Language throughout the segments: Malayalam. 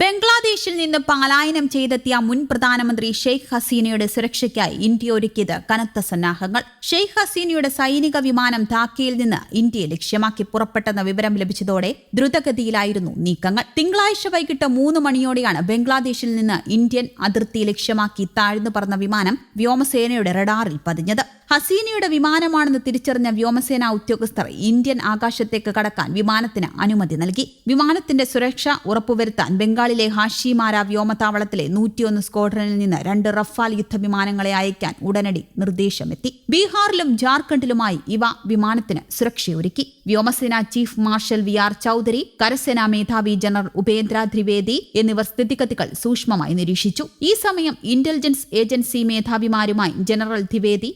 ബംഗ്ലാദേശിൽ നിന്ന് പലായനം ചെയ്തെത്തിയ മുൻ പ്രധാനമന്ത്രി ഷെയ്ഖ് ഹസീനയുടെ സുരക്ഷയ്ക്കായി ഇന്ത്യ ഒരുക്കിയത് കനത്ത സന്നാഹങ്ങൾ. ഷെയ്ഖ് ഹസീനയുടെ സൈനിക വിമാനം ധാക്കയിൽ നിന്ന് ഇന്ത്യയെ ലക്ഷ്യമാക്കി പുറപ്പെട്ടെന്ന വിവരം ലഭിച്ചതോടെ ദ്രുതഗതിയിലായിരുന്നു നീക്കങ്ങൾ. തിങ്കളാഴ്ച വൈകിട്ട് മൂന്ന് മണിയോടെയാണ് ബംഗ്ലാദേശിൽ നിന്ന് ഇന്ത്യൻ അതിർത്തി ലക്ഷ്യമാക്കി താഴ്ന്നു പറന്ന വിമാനം വ്യോമസേനയുടെ റഡാറിൽ പതിഞ്ഞത്. ഹസീനയുടെ വിമാനമാണെന്ന് തിരിച്ചറിഞ്ഞ വ്യോമസേനാ ഉദ്യോഗസ്ഥർ ഇന്ത്യൻ ആകാശത്തേക്ക് കടക്കാൻ വിമാനത്തിന് അനുമതി നൽകി. വിമാനത്തിന്റെ സുരക്ഷ ഉറപ്പുവരുത്താൻ ബംഗാളിലെ ഹാഷിമാര വ്യോമതാവളത്തിലെ നൂറ്റിയൊന്ന് സ്ക്വാഡ്രനിൽ നിന്ന് രണ്ട് റഫാൽ യുദ്ധവിമാനങ്ങളെ അയക്കാൻ ഉടനടി നിർദ്ദേശമെത്തി. ബീഹാറിലും ജാർഖണ്ഡിലുമായി ഇവ വിമാനത്തിന് സുരക്ഷയൊരുക്കി. വ്യോമസേന chief marshal V R Chaudhari കരസേനാ മേധാവി ജനറൽ ഉപേന്ദ്ര ത്രിവേദി എന്നിവർ സ്ഥിതിഗതികൾ സൂക്ഷ്മമായി നിരീക്ഷിച്ചു. ഈ സമയം intelligence agency മേധാവിമാരുമായി general Dwivedi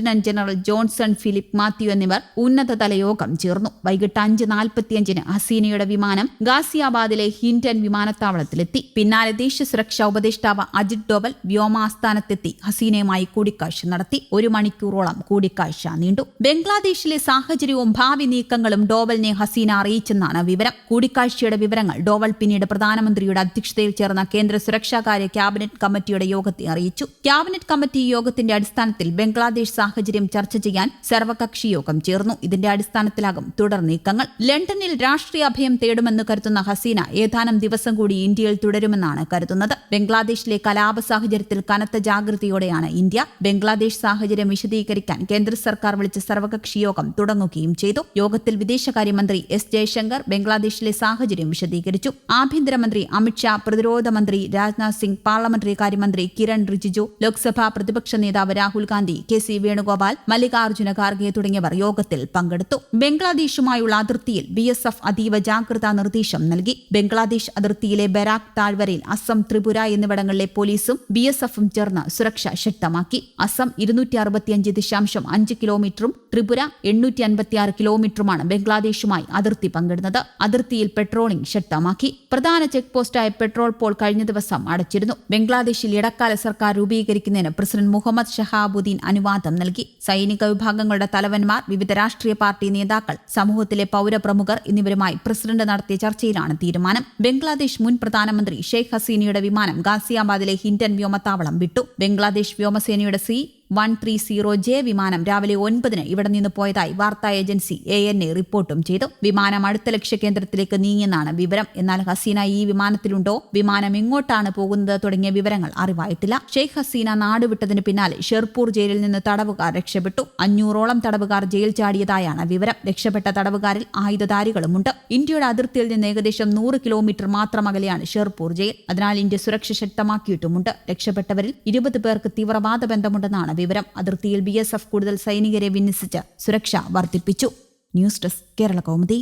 lieutenant general Johnson Philip Mathew എന്നിവർ ഉന്നതതല യോഗം ചേർന്നു. വൈകിട്ട് അഞ്ച് നാൽപ്പത്തിയഞ്ചിന് ഹസീനയുടെ വിമാനം ഗാസിയാബാദിലെ ഹിൻഡൻ വിമാനത്താവളത്തിലെത്തി. പിന്നാലെ ദേശീയ സുരക്ഷാ ഉപദേഷ്ടാവ് അജിത് ഡോവൽ വ്യോമാസ്ഥാനത്തെത്തി. ഹസീനയുമായി കൂടിക്കാഴ്ച നടത്തി. ഒരു മണിക്കൂറോളം കൂടിക്കാഴ്ച നീണ്ടു. ബംഗ്ലാദേശിലെ സാഹചര്യവും ഭാവി നീക്കങ്ങളും ഡോവലിനെ ഹസീന അറിയിച്ചെന്നാണ് വിവരം. കൂടിക്കാഴ്ചയുടെ വിവരങ്ങൾ ഡോവൽ പിന്നീട് പ്രധാനമന്ത്രിയുടെ അധ്യക്ഷതയിൽ ചേർന്ന കേന്ദ്ര സുരക്ഷാകാര്യ ക്യാബിനറ്റ് കമ്മിറ്റിയുടെ യോഗത്തെ അറിയിച്ചു. ക്യാബിനറ്റ് കമ്മിറ്റി യോഗത്തിന്റെ അടിസ്ഥാനത്തിൽ ബംഗ്ലാദേശ് സാഹചര്യം ചർച്ച ചെയ്യാൻ സർവകക്ഷി യോഗം ചേർന്നു. ഇതിന്റെ അടിസ്ഥാനത്തിലാകും തുടർ നീക്കങ്ങൾ. ലണ്ടനിൽ രാഷ്ട്രീയ അഭയം തേടുമെന്ന് കരുതുന്ന ഹസീന ഏതാനും ദിവസം കൂടി ഇന്ത്യയിൽ തുടരുമെന്നാണ് കരുതുന്നത്. ബംഗ്ലാദേശിലെ കലാപ സാഹചര്യത്തിൽ കനത്ത ജാഗ്രതയോടെയാണ് ഇന്ത്യ. ബംഗ്ലാദേശ് സാഹചര്യം വിശദീകരിക്കാൻ കേന്ദ്ര സർക്കാർ വിളിച്ച സർവകക്ഷി യോഗം തുടങ്ങുകയും ചെയ്തു. യോഗത്തിൽ വിദേശകാര്യമന്ത്രി എസ് ജയശങ്കർ ബംഗ്ലാദേശിലെ സാഹചര്യം വിശദീകരിച്ചു. ആഭ്യന്തരമന്ത്രി അമിത്ഷാ പ്രതിരോധ മന്ത്രി രാജ്നാഥ് സിംഗ് പാർലമെന്ററി കാര്യമന്ത്രി കിരൺ റിജിജു ലോക്സഭാ പ്രതിപക്ഷ നേതാവ് രാഹുൽ ഗാന്ധി കെ സി വേണുഗോപാൽ മല്ലികാർജുന ഖാർഗെ തുടങ്ങിയവർ യോഗത്തിൽ പങ്കെടുത്തു. ബംഗ്ലാദേശുമായുള്ള അതിർത്തിയിൽ ബി എസ് എഫ് അതീവ ജാഗ്രതാ നിർദ്ദേശം നൽകി. ബംഗ്ലാദേശ് അതിർത്തിയിലെ ബരാക് താഴ്വരയിൽ അസം ത്രിപുര എന്നിവിടങ്ങളിലെ പോലീസും ബി എസ് എഫും ചേർന്ന് സുരക്ഷ ശക്തമാക്കി. അസം ഇരുന്നൂറ്റി അറുപത്തിയഞ്ച് ദശാംശം അഞ്ച് കിലോമീറ്ററും ത്രിപുര എണ്ണൂറ്റി അൻപത്തിയാറ് കിലോമീറ്ററുമാണ് ബംഗ്ലാദേശുമായി അതിർത്തി പങ്കിടുന്നത്. അതിർത്തിയിൽ പെട്രോളിംഗ് ശക്തമാക്കി. പ്രധാന ചെക്ക് പോസ്റ്റായ പെട്രോൾ പോൾ കഴിഞ്ഞ ദിവസം അടച്ചിരുന്നു. ബംഗ്ലാദേശിൽ ഇടക്കാല സർക്കാർ രൂപീകരിക്കുന്നതിന് പ്രസിഡന്റ് മുഹമ്മദ് ഷഹാബുദ്ദീൻ അനുവാദം നൽകി. സൈനിക വിഭാഗങ്ങളുടെ തലവന്മാർ വിവിധ രാഷ്ട്രീയ പാർട്ടി നേതാക്കൾ സമൂഹത്തിലെ പൗരപ്രമുഖർ എന്നിവരുമായി പ്രസിഡന്റ് നടത്തിയ ചർച്ചയിലാണ് തീരുമാനം. ബംഗ്ലാദേശ് മുൻ പ്രധാനമന്ത്രി ഷെയ്ഖ് ഹസീനയുടെ വിമാനം ഗാസിയാബാദിലെ ഹിൻഡൻ വ്യോമത്താവളം വിട്ടു. ബംഗ്ലാദേശ് വ്യോമസേനയുടെ C one three zero J വിമാനം രാവിലെ ഒൻപതിന് ഇവിടെ നിന്ന് പോയതായി വാർത്താ ഏജൻസി എ എൻ എ റിപ്പോർട്ടും ചെയ്തു. വിമാനം അടുത്ത ലക്ഷ്യകേന്ദ്രത്തിലേക്ക് നീങ്ങിയെന്നാണ് വിവരം. എന്നാൽ ഹസീന ഈ വിമാനത്തിലുണ്ടോ? വിമാനം എങ്ങോട്ടാണ് പോകുന്നത് തുടങ്ങിയ വിവരങ്ങൾ അറിവായിട്ടില്ല. ഷെയ്ഖ് ഹസീന നാടുവിട്ടതിന് പിന്നാലെ ഷെർപൂർ ജയിലിൽ നിന്ന് തടവുകാർ രക്ഷപ്പെട്ടു. അഞ്ഞൂറോളം തടവുകാർ ജയിൽ ചാടിയതായാണ് വിവരം. രക്ഷപ്പെട്ട തടവുകാരിൽ ആയുധധാരികളുമുണ്ട്. ഇന്ത്യയുടെ അതിർത്തിയിൽ നിന്ന് ഏകദേശം നൂറ് കിലോമീറ്റർ മാത്രം അകലെയാണ് ഷെർപൂർ ജയിൽ. അതിനാൽ ഇന്ത്യ സുരക്ഷ ശക്തമാക്കിയിട്ടുമുണ്ട്. രക്ഷപ്പെട്ടവരിൽ ഇരുപത് പേർക്ക് തീവ്രവാദ ബന്ധമുണ്ടെന്നാണ് വിവരം അതിർത്തിയിൽ ബി കൂടുതൽ സൈനികരെ വിന്യസിച്ച് സുരക്ഷ വർദ്ധിപ്പിച്ചു. News desk Kerala Kaumudi.